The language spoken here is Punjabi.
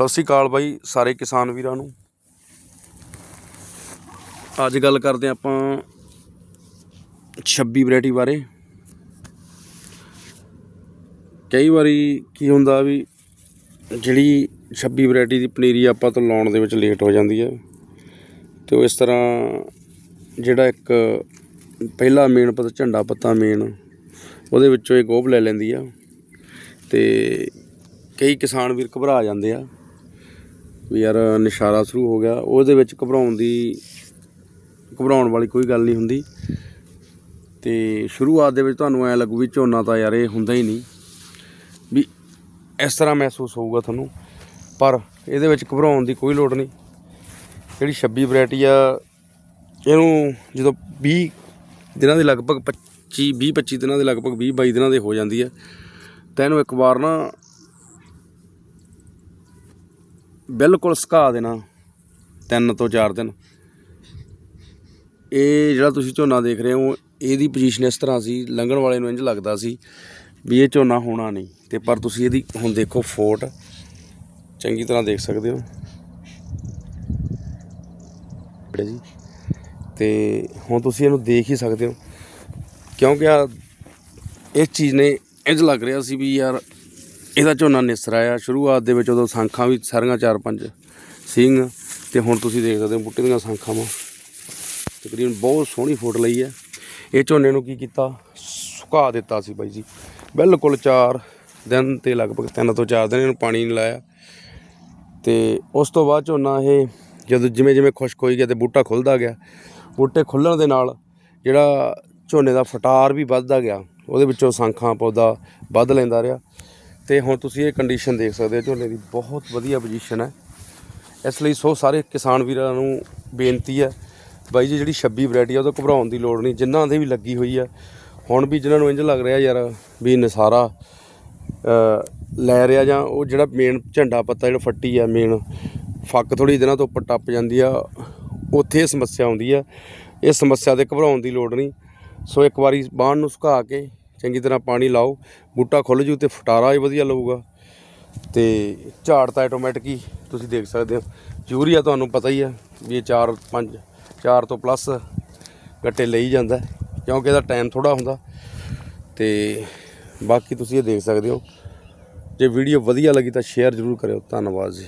ਸਤਿ ਸ੍ਰੀ ਅਕਾਲ ਬਾਈ, ਸਾਰੇ ਕਿਸਾਨ ਵੀਰਾਂ ਨੂੰ। ਅੱਜ ਗੱਲ ਕਰਦੇ ਹਾਂ ਆਪਾਂ 26 ਵੈਰਾਈਟੀ ਬਾਰੇ। ਕਈ ਵਾਰੀ ਕੀ ਹੁੰਦਾ ਵੀ ਜਿਹੜੀ 26 ਵੈਰਾਈਟੀ ਦੀ ਪਨੀਰੀ ਆਪਾਂ ਤੋਂ ਲਾਉਣ ਦੇ ਵਿੱਚ ਲੇਟ ਹੋ ਜਾਂਦੀ ਹੈ। ਤੇ ਉਹ ਇਸ ਤਰ੍ਹਾਂ ਜਿਹੜਾ ਇੱਕ ਪਹਿਲਾ ਮੇਨ ਪੱਤਾ, ਝੰਡਾ ਪੱਤਾ ਮੇਨ ਉਹਦੇ ਵਿੱਚੋਂ ਇਹ ਗੋਭ ਲੈ ਲੈਂਦੀ ਆ। ਤੇ ਕਈ ਕਿਸਾਨ ਵੀਰ ਘਬਰਾ ਜਾਂਦੇ ਆ। ਵੀ ਯਾਰ ਨਿਸ਼ਾਰਾ ਸ਼ੁਰੂ ਹੋ ਗਿਆ। ਉਹਦੇ ਵਿੱਚ ਘਬਰਾਉਣ ਦੀ, ਘਬਰਾਉਣ ਵਾਲੀ ਕੋਈ ਗੱਲ ਨਹੀਂ ਹੁੰਦੀ। ਤੇ ਸ਼ੁਰੂਆਤ ਦੇ ਵਿੱਚ ਤੁਹਾਨੂੰ ਐ ਲੱਗੂ ਵੀ ਝੋਨਾ ਤਾਂ ਯਾਰ ਇਹ ਹੁੰਦਾ ਹੀ ਨਹੀਂ। ਵੀ ਇਸ ਤਰ੍ਹਾਂ ਮਹਿਸੂਸ ਹੋਊਗਾ ਤੁਹਾਨੂੰ। ਪਰ ਇਹਦੇ ਵਿੱਚ ਘਬਰਾਉਣ ਦੀ ਕੋਈ ਲੋੜ ਨਹੀਂ। ਜਿਹੜੀ 26 ਵੈਰਾਈਟੀ ਆ, ਇਹਨੂੰ ਜਦੋਂ 20 ਦਿਨਾਂ ਦੇ ਲਗਭਗ 25 20 25 ਦਿਨਾਂ ਦੇ ਲਗਭਗ 20 22 ਦਿਨਾਂ ਦੇ ਹੋ ਜਾਂਦੀ ਹੈ ਤਾਂ ਇਹਨੂੰ ਇੱਕ ਵਾਰ ਨਾ ਬਿਲਕੁਲ ਸੁਕਾ ਦੇਣਾ, ਤਿੰਨ ਤੋਂ ਚਾਰ ਦਿਨ। ਇਹ ਜਿਹੜਾ ਤੁਸੀਂ ਝੋਨਾ ਦੇਖ ਰਹੇ ਹੋ, ਇਹਦੀ ਪੋਜੀਸ਼ਨ ਇਸ ਤਰ੍ਹਾਂ ਸੀ, ਲੰਘਣ ਵਾਲੇ ਨੂੰ ਇੰਜ ਲੱਗਦਾ ਸੀ ਵੀ ਇਹ ਝੋਨਾ ਹੋਣਾ ਨਹੀਂ। ਤੇ ਪਰ ਤੁਸੀਂ ਇਹਦੀ ਹੁਣ ਦੇਖੋ ਫੋਟ, ਚੰਗੀ ਤਰ੍ਹਾਂ ਦੇਖ ਸਕਦੇ ਹੋ। ਬੜੇ ਜੀ, ਤੇ ਹੁਣ ਤੁਸੀਂ ਇਹਨੂੰ ਦੇਖ ਹੀ ਸਕਦੇ ਹੋ। ਕਿਉਂਕਿ ਆ, ਇਸ ਚੀਜ਼ ਨੇ ਇੰਜ ਲੱਗ ਰਿਹਾ ਸੀ ਵੀ ਯਾਰ ਇਹਦਾ ਝੋਨਾ ਨਿਸਰ ਆਇਆ। ਸ਼ੁਰੂਆਤ ਦੇ ਵਿੱਚ ਉਦੋਂ ਸਾਂਖਾਂ ਵੀ ਸਾਰੀਆਂ ਚਾਰ ਪੰਜ ਸਿੰਘ ਤੇ ਹੁਣ ਤੁਸੀਂ ਦੇਖ ਸਕਦੇ ਹੋ ਬੂਟੇ ਦੀਆਂ ਸਾਂਖਾਂ ਵਾ। ਤਕਰੀਬਨ ਬਹੁਤ ਸੋਹਣੀ ਫੋਟ ਲਈ ਹੈ। ਇਹ ਝੋਨੇ ਨੂੰ ਕੀ ਕੀਤਾ? ਸੁਕਾ ਦਿੱਤਾ ਸੀ ਬਾਈ ਜੀ। ਬਿਲਕੁਲ 4 ਦਿਨ ਤੇ ਲਗਭਗ 3 ਤੋਂ 4 ਦਿਨ ਇਹਨੂੰ ਪਾਣੀ ਨਹੀਂ ਲਾਇਆ। ਤੇ ਉਸ ਤੋਂ ਬਾਅਦ ਝੋਨਾ ਇਹ ਜਦੋਂ ਜਿਵੇਂ ਜਿਵੇਂ ਖੁਸ਼ਕ ਹੋਈ ਗਿਆ ਤੇ ਬੂਟਾ ਖੁੱਲਦਾ ਗਿਆ, ਬੂਟੇ ਖੁੱਲਣ ਦੇ ਨਾਲ ਜਿਹੜਾ ਝੋਨੇ ਦਾ ਫਟਾਰ ਵੀ ਵੱਧਦਾ ਗਿਆ। ਉਹਦੇ ਵਿੱਚੋਂ ਸਾਂਖਾਂ, ਪੌਦਾ ਵੱਧ ਲੈਂਦਾ ਰਿਹਾ। ਤੇ ਹੁਣ ਤੁਸੀਂ ਇਹ ਕੰਡੀਸ਼ਨ ਦੇਖ ਸਕਦੇ ਹੋ, ਝੋਨੇ ਦੀ ਬਹੁਤ ਵਧੀਆ ਪੋਜੀਸ਼ਨ ਹੈ। ਇਸ ਲਈ ਸੋ ਸਾਰੇ ਕਿਸਾਨ ਵੀਰਾਂ ਨੂੰ ਬੇਨਤੀ ਹੈ, ਬਾਈ ਜੀ ਜਿਹੜੀ 26 ਵੈਰਾਈਟੀ ਆ ਉਹ ਤੋਂ ਘਬਰਾਉਣ ਦੀ ਲੋੜ ਨਹੀਂ, ਜਿਨ੍ਹਾਂ ਦੇ ਵੀ ਲੱਗੀ ਹੋਈ ਆ। ਹੁਣ ਵੀ ਜਿਨ੍ਹਾਂ ਨੂੰ ਇੰਜ ਲੱਗ ਰਿਹਾ ਯਾਰ ਵੀ ਨਸਾਰਾ ਲੈ ਰਿਹਾ ਜਾਂ ਉਹ ਜਿਹੜਾ ਮੇਨ ਝੰਡਾ ਪੱਤਾ ਜਿਹੜਾ ਫੱਟੀ ਆ ਮੇਨ ਫੱਕ ਥੋੜੀ ਦਿਨਾਂ ਤੋਂ ਉੱਪਰ ਟੱਪ ਜਾਂਦੀ ਆ, ਉੱਥੇ ਇਹ ਸਮੱਸਿਆ ਆਉਂਦੀ ਆ। ਇਹ ਸਮੱਸਿਆ ਦੇ ਘਬਰਾਉਣ ਦੀ ਲੋੜ ਨਹੀਂ। ਸੋ ਇੱਕ ਵਾਰੀ ਬਾਣ ਨੂੰ ਸੁਕਾ ਕੇ ਚੰਗੀ ਤਰ੍ਹਾਂ ਪਾਣੀ ਲਾਓ, ਬੂਟਾ ਖੁੱਲ ਜੂ ਤੇ ਫਟਾਰਾ ਵੀ ਵਧੀਆ ਲਊਗਾ। ਤੇ ਝਾੜ ਤਾਂ ਆਟੋਮੈਟਿਕ ਹੀ ਤੁਸੀਂ ਦੇਖ ਸਕਦੇ ਹੋ। ਯੂਰੀਆ ਤੁਹਾਨੂੰ ਪਤਾ ਹੀ ਆ ਵੀ ਇਹ 4 5 4 ਤੋਂ ਪਲੱਸ ਗੱਟੇ ਲਈ ਜਾਂਦਾ ਕਿਉਂਕਿ ਇਹਦਾ ਟਾਈਮ ਥੋੜਾ ਹੁੰਦਾ। ਤੇ ਬਾਕੀ ਤੁਸੀਂ ਇਹ ਦੇਖ ਸਕਦੇ ਹੋ। ਜੇ ਵੀਡੀਓ ਵਧੀਆ ਲੱਗੀ ਤਾਂ ਸ਼ੇਅਰ ਜ਼ਰੂਰ ਕਰਿਓ। ਧੰਨਵਾਦ ਜੀ।